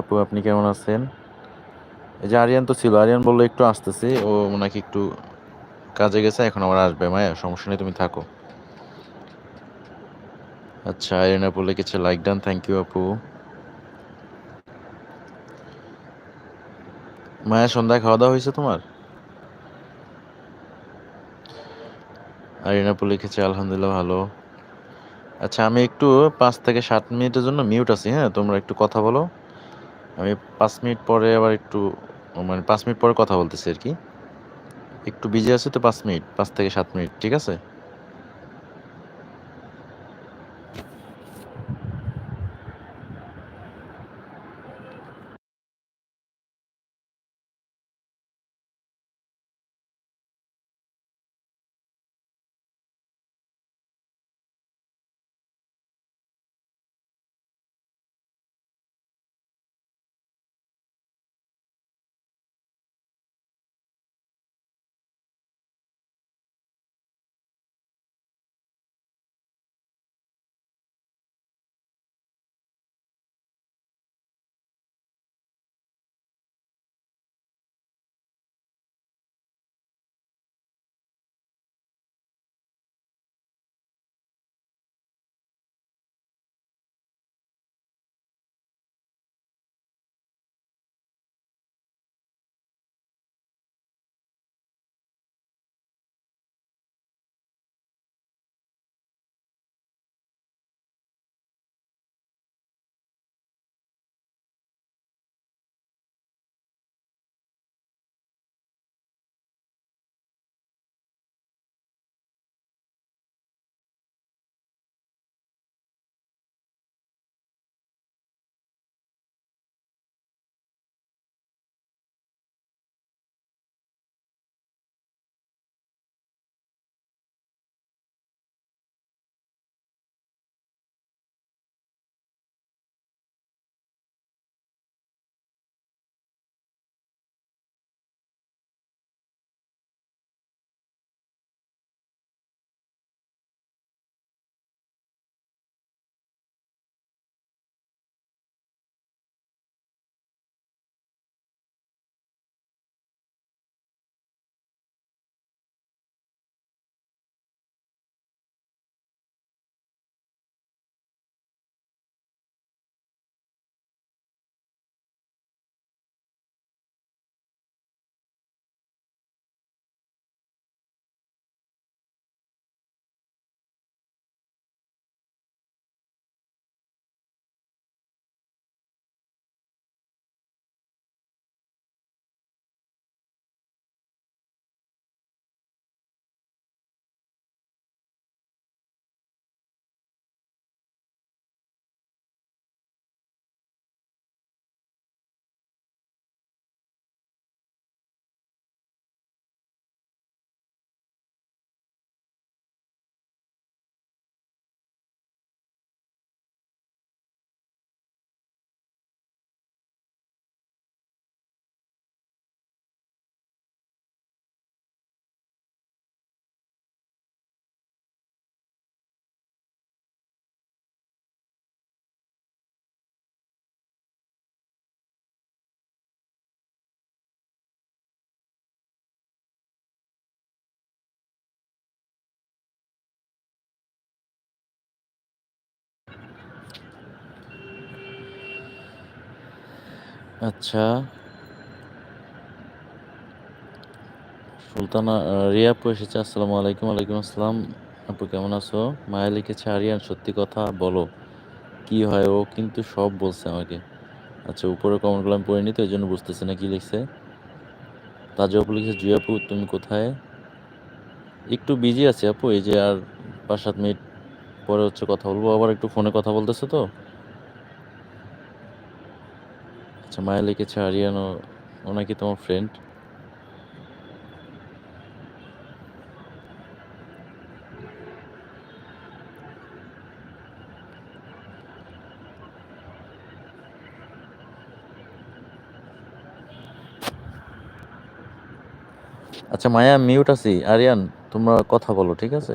আপু, আপনি কেমন আছেন? এই যে আরিয়ান তো ছিল, আরিয়ান বলল একটু আসতেছি, ও নাকি একটু কাজে গেছে, এখন আবার আসবে, মায়া, সমস্যা নেই, তুমি থাকো। আচ্ছা আরিয়ান আপু লিখেছে লাইক ডান থ্যাংক ইউ আপু। মায়া, সন্ধ্যায় খাওয়া দাওয়া হয়েছে তোমার? আরিয়ান আপু লিখেছে, আলহামদুলিল্লাহ, ভালো। আচ্ছা আমি একটু পাঁচ থেকে সাত মিনিটের জন্য মিউট আছি হ্যাঁ তোমরা একটু কথা বলো। আমি পাঁচ মিনিট পরে আবার একটু মানে পাঁচ মিনিট পরে কথা বলতেছি আর কি। একটু বিজি আছে তো পাঁচ মিনিট, পাঁচ থেকে সাত মিনিট, ঠিক আছে? আচ্ছা। সুলতানা রিয়া এসেছে, আসসালামু আলাইকুম আলাইকুম আসসালাম। আপু, কেমন আছো? মায়া লিখেছে, আরিয়ান, সত্যি কথা বলো, কি হয়? ও কিন্তু সব বলছে আমাকে। আচ্ছা উপরে কমেন্টগুলো আমি পড়িনি তো এই জন্য বুঝতেছি না কি লিখছে। তাজা আপু লিখেছে জুই আপু, তুমি কোথায়? একটু বিজি আছি আপু, এই যে আর পাঁচ সাত মিনিট পরে হচ্ছে কথা বলব। আবার একটু ফোনে কথা বলতেছে তো? আচ্ছা মায়া লিখেছে আরিয়ান ও নাকি তোমার ফ্রেন্ড আচ্ছা মায়া মিউট আছি। আরিয়ান, তোমরা কথা বলো, ঠিক আছে?